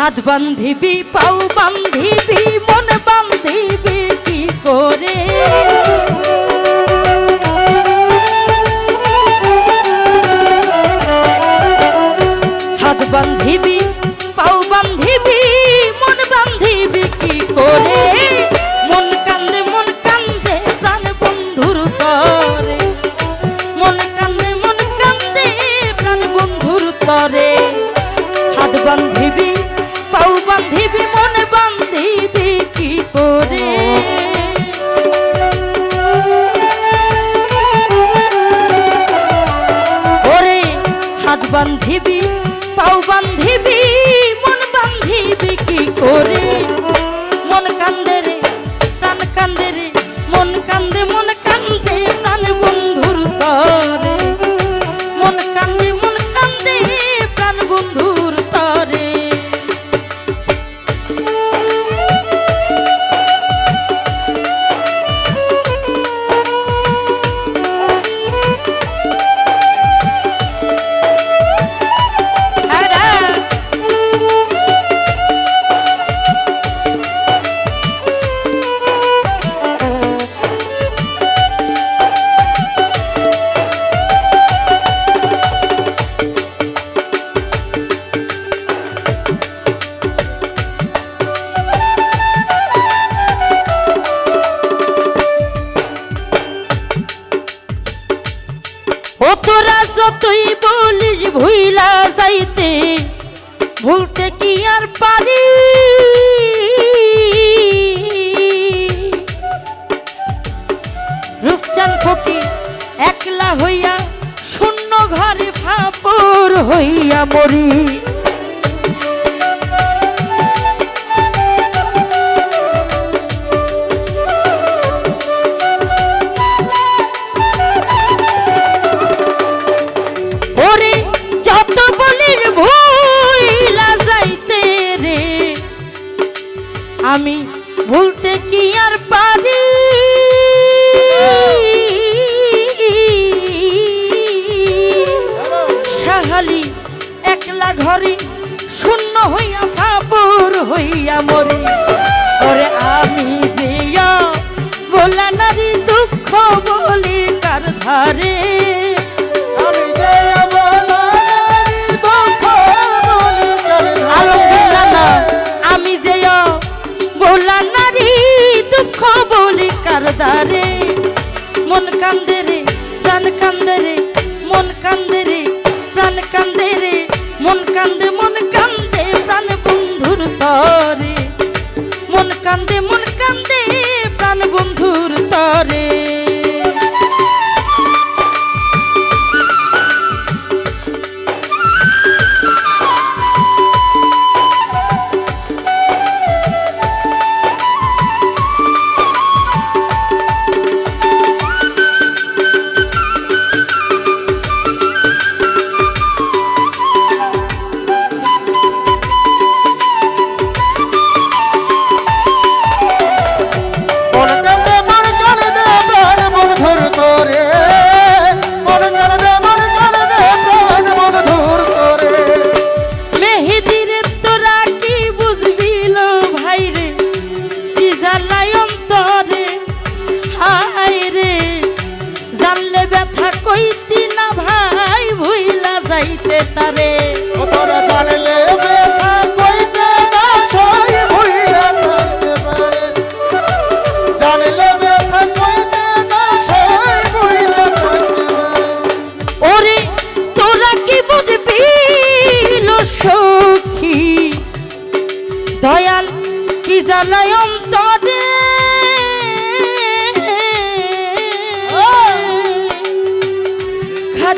হাত বান্ধিবি পাও বান্ধিবি মন বান্ধিবি কি করে? বান্ধিবি যতই বলিস ভুইলা যাইতে? ভুলতে কি আর পারি? রূপচান ফকি একলা হইয়া শূন্য ঘরে ফাপর হইয়া মরি। শূন্য হইয়া ফাপুর হইয়া মরে। ওরে আমি যে বলা নারী দুঃখ বলি কার ধারে? আমি যে বলারি দুঃখ বলি নারী দুঃখ বলি কারদারে মন কান্দে রে প্রাণ কান্দে রে মন কান্দে রে প্রাণ কান্দে রে মন কান্দে মন কান্দে প্রাণ বন্ধুর তরে। মন কান্দে মন কান্দে প্রাণ বন্ধুর তরে।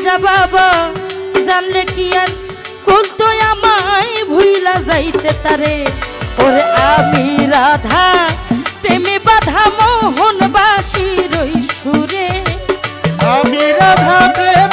খাজা বাবা, জানলে কি আর? করতো আমায় ভুইলা যাইতে তারে? ওরে আমি রাধা, প্রেমে বাধা মোহন বাসি রই সুরে। আমি রাধা, প্রেমে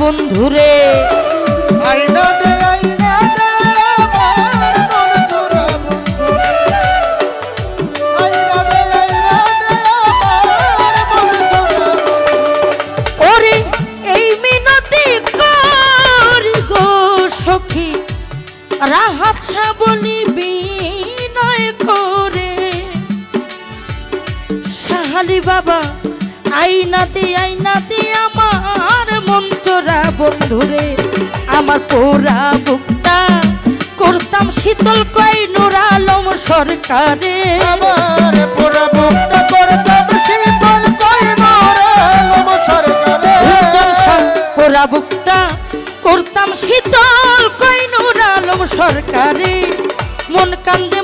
বন্ধুরে। আইনা দে আইনা দে আমার মন চোরা বন্ধুরে। আইনা দে আইনা দে আমার মন চোরা ওরে এই মিনতি করি গো সখী। রাহাত বিনয় করে। সাহালি বাবা আইনাতে আইনাতে আমার মন চোরা বন্ধুরে আমার পোড়া বুকটা করতাম শীতল কই নুর আলম সরকারে। আমার পুরা বুকটা করতাম শীতল কই নরম সরকারে। জলসান পোড়া বুকটা করতাম শীতল কই নুর আলম সরকারে। মন কান্দে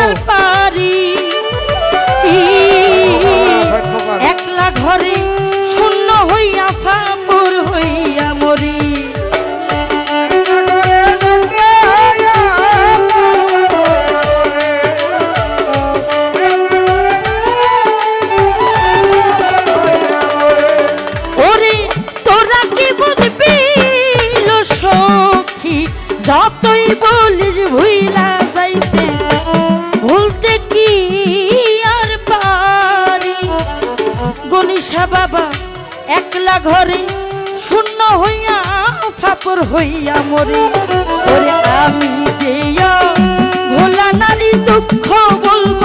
আর পারি। একলা ঘরে শূন্য হইয়া ফাপর হইয়া মরি। আমি যে ভোলা নারী দুঃখ বলব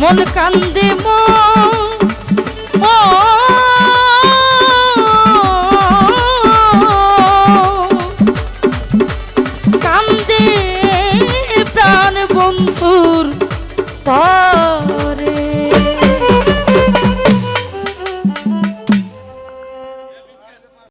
মন কান্দে মন।